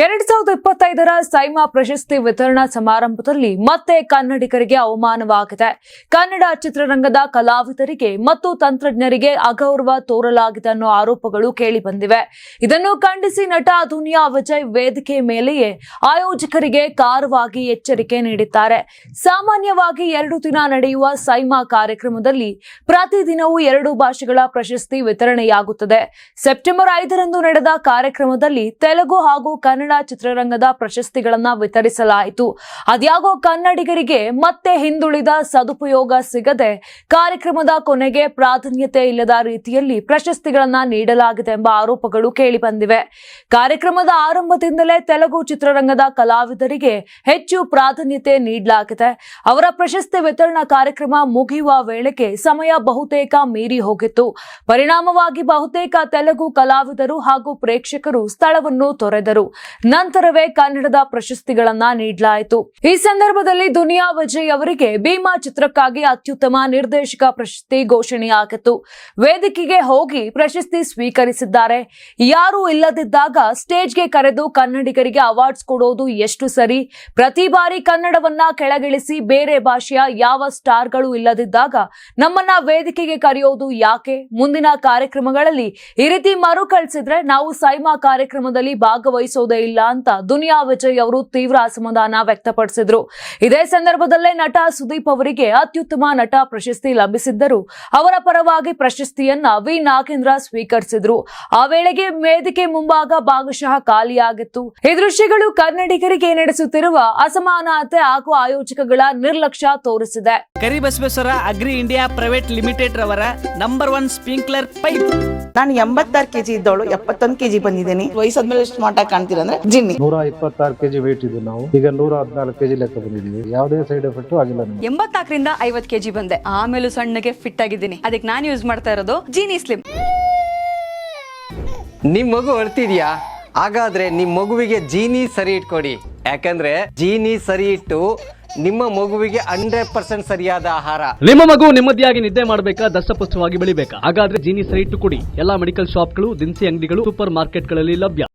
ಎರಡ್ ಸಾವಿರದ ಇಪ್ಪತ್ತೈದರ ಸೈಮಾ ಪ್ರಶಸ್ತಿ ವಿತರಣಾ ಸಮಾರಂಭದಲ್ಲಿ ಮತ್ತೆ ಕನ್ನಡಿಗರಿಗೆ ಅವಮಾನವಾಗಿದೆ. ಕನ್ನಡ ಚಿತ್ರರಂಗದ ಕಲಾವಿದರಿಗೆ ಮತ್ತು ತಂತ್ರಜ್ಞರಿಗೆ ಅಗೌರವ ತೋರಲಾಗಿದೆ ಅನ್ನೋ ಆರೋಪಗಳು ಕೇಳಿಬಂದಿವೆ. ಇದನ್ನು ಖಂಡಿಸಿ ನಟ ದುನಿಯಾ ವಿಜಯ್ ವೇದಿಕೆ ಮೇಲೆಯೇ ಆಯೋಜಕರಿಗೆ ಕಾರವಾಗಿ ಎಚ್ಚರಿಕೆ ನೀಡಿದ್ದಾರೆ. ಸಾಮಾನ್ಯವಾಗಿ ಎರಡು ದಿನ ನಡೆಯುವ ಸೈಮಾ ಕಾರ್ಯಕ್ರಮದಲ್ಲಿ ಪ್ರತಿದಿನವೂ ಎರಡು ಭಾಷೆಗಳ ಪ್ರಶಸ್ತಿ ವಿತರಣೆಯಾಗುತ್ತದೆ. ಸೆಪ್ಟೆಂಬರ್ ಐದರಂದು ನಡೆದ ಕಾರ್ಯಕ್ರಮದಲ್ಲಿ ತೆಲುಗು ಹಾಗೂ ಚಿತ್ರರಂಗದ ಪ್ರಶಸ್ತಿಗಳನ್ನ ವಿತರಿಸಲಾಯಿತು. ಅದ್ಯಾಗೋ ಕನ್ನಡಿಗರಿಗೆ ಮತ್ತೆ ಹಿಂದುಳಿದ ಸದುಪಯೋಗ ಸಿಗದೆ ಕಾರ್ಯಕ್ರಮದ ಕೊನೆಗೆ ಪ್ರಾಧಾನ್ಯತೆ ಇಲ್ಲದ ರೀತಿಯಲ್ಲಿ ಪ್ರಶಸ್ತಿಗಳನ್ನ ನೀಡಲಾಗಿದೆ ಎಂಬ ಆರೋಪಗಳು ಕೇಳಿಬಂದಿವೆ. ಕಾರ್ಯಕ್ರಮದ ಆರಂಭದಿಂದಲೇ ತೆಲುಗು ಚಿತ್ರರಂಗದ ಕಲಾವಿದರಿಗೆ ಹೆಚ್ಚು ಪ್ರಾಧಾನ್ಯತೆ ನೀಡಲಾಗಿದೆ. ಅವರ ಪ್ರಶಸ್ತಿ ವಿತರಣಾ ಕಾರ್ಯಕ್ರಮ ಮುಗಿಯುವ ವೇಳೆಗೆ ಸಮಯ ಬಹುತೇಕ ಮೀರಿ ಹೋಗಿತ್ತು. ಪರಿಣಾಮವಾಗಿ ಬಹುತೇಕ ತೆಲುಗು ಕಲಾವಿದರು ಹಾಗೂ ಪ್ರೇಕ್ಷಕರು ಸ್ಥಳವನ್ನು ತೊರೆದರು. ನಂತರವೇ ಕನ್ನಡದ ಪ್ರಶಸ್ತಿಗಳನ್ನ ನೀಡಲಾಯಿತು. ಈ ಸಂದರ್ಭದಲ್ಲಿ ದುನಿಯಾ ವಿಜಯ್ ಅವರಿಗೆ ಭೀಮಾ ಚಿತ್ರಕ್ಕಾಗಿ ಅತ್ಯುತ್ತಮ ನಿರ್ದೇಶಕ ಪ್ರಶಸ್ತಿ ಘೋಷಣೆಯಾಗಿತ್ತು. ವೇದಿಕೆಗೆ ಹೋಗಿ ಪ್ರಶಸ್ತಿ ಸ್ವೀಕರಿಸಿದ್ದಾರೆ. ಯಾರೂ ಇಲ್ಲದಿದ್ದಾಗ ಸ್ಟೇಜ್ಗೆ ಕರೆದು ಕನ್ನಡಿಗರಿಗೆ ಅವಾರ್ಡ್ಸ್ ಕೊಡೋದು ಎಷ್ಟು ಸರಿ? ಪ್ರತಿ ಬಾರಿ ಕನ್ನಡವನ್ನ ಕೆಳಗಿಳಿಸಿ ಬೇರೆ ಭಾಷೆಯ ಯಾವ ಸ್ಟಾರ್ಗಳು ಇಲ್ಲದಿದ್ದಾಗ ನಮ್ಮನ್ನ ವೇದಿಕೆಗೆ ಕರೆಯೋದು ಯಾಕೆ? ಮುಂದಿನ ಕಾರ್ಯಕ್ರಮಗಳಲ್ಲಿ ಈ ರೀತಿ ಮರುಕಳಿಸಿದ್ರೆ ನಾವು ಸೈಮಾ ಕಾರ್ಯಕ್ರಮದಲ್ಲಿ ಭಾಗವಹಿಸೋದೇ ಇಲ್ಲ ಅಂತ ದುನಿಯಾ ವಿಜಯ್ ಅವರು ತೀವ್ರ ಅಸಮಾಧಾನ ವ್ಯಕ್ತಪಡಿಸಿದ್ರು. ಇದೇ ಸಂದರ್ಭದಲ್ಲೇ ನಟ ಸುದೀಪ್ ಅವರಿಗೆ ಅತ್ಯುತ್ತಮ ನಟ ಪ್ರಶಸ್ತಿ ಲಭಿಸಿದ್ದರು. ಅವರ ಪರವಾಗಿ ಪ್ರಶಸ್ತಿಯನ್ನ ವಿ. ನಾಗೇಂದ್ರ ಸ್ವೀಕರಿಸಿದ್ರು. ಆ ವೇಳೆಗೆ ವೇದಿಕೆ ಮುಂಭಾಗ ಭಾಗಶಃ ಖಾಲಿಯಾಗಿತ್ತು. ಈ ದೃಶ್ಯಗಳು ಕನ್ನಡಿಗರಿಗೆ ನಡೆಸುತ್ತಿರುವ ಅಸಮಾನತೆ ಹಾಗೂ ಆಯೋಜಕಗಳ ನಿರ್ಲಕ್ಷ್ಯ ತೋರಿಸಿದೆ. Karibasaveshwara agri India private limited ರವರ ನಂಬರ್ ಒನ್ ಸ್ಪ್ರಿಂಕ್ಲರ್ ಪೈಪ್. ನಾನು ಎಂಬತ್ತಾರು ಕೆಜಿ ಇದ್ದವಳು ಎಪ್ಪತ್ತೊಂದು ಕೆಜಿ ಬಂದಿದ್ದೀನಿ. ವಯಸ್ಸಾದ್ಮೇಲೆ ಸ್ಮಾರ್ಟ್ ಆಗಿ ಕಾಣ್ತೀರ ಅಂದ್ರೆ ಜಿನ್ನಿ. ನೂರ ಇಪ್ಪತ್ತಾರು ಕೆಜಿ ವೇಟ್ ಇದ್ದು ನಾವು. ಈಗ ನೂರ ಹದಿನಾಲ್ಕು ಕೆಜಿ ಲೆಕ್ಕ ಬಂದಿದ್ದೀವಿ. ಯಾವುದೇ ಸೈಡ್ ಎಫೆಕ್ಟ್ ಆಗಿಲ್ಲ ನಮಗೆ. ಎಂಬತ್ನಾಲ್ಕರಿಂದ ಐವತ್ ಕೆಜಿ ಬಂದೆ. ಆಮೇಲೆ ಸಣ್ಣಗೆ ಫಿಟ್ ಆಗಿದ್ದೀನಿ. ಅದಕ್ಕೆ ನಾನು ಯೂಸ್ ಮಾಡ್ತಾ ಇರೋದು ಜೀನಿ ಸ್ಲಿಮ್ ನಿಮ್ ಮಗು ಅಳ್ತಿದ್ಯಾ? ಹಾಗಾದ್ರೆ ನಿಮ್ ಮಗುವಿಗೆ ಜೀನಿ ಸರಿ ಇಟ್ಕೊಡಿ. ಯಾಕಂದ್ರೆ ಜೀನಿ ಸರಿ ಇಟ್ಟು ನಿಮ್ಮ ಮಗುವಿಗೆ ಹಂಡ್ರೆಡ್ ಪರ್ಸೆಂಟ್ ಸರಿಯಾದ ಆಹಾರ. ನಿಮ್ಮ ಮಗು ನೆಮ್ಮದಿಯಾಗಿ ನಿದ್ದೆ ಮಾಡಬೇಕಾ ದಷ್ಟಪುಷ್ಟವಾಗಿ ಬೆಳಿಬೇಕಾ? ಹಾಗಾದ್ರೆ ಜೀನಿ ಸರಿ ಇಟ್ಟು ಕೊಡಿ. ಎಲ್ಲಾ ಮೆಡಿಕಲ್ ಶಾಪ್ಗಳು ದಿನಸಿ ಅಂಗಡಿಗಳು ಸೂಪರ್ ಮಾರ್ಕೆಟ್ಗಳಲ್ಲಿ ಲಭ್ಯ.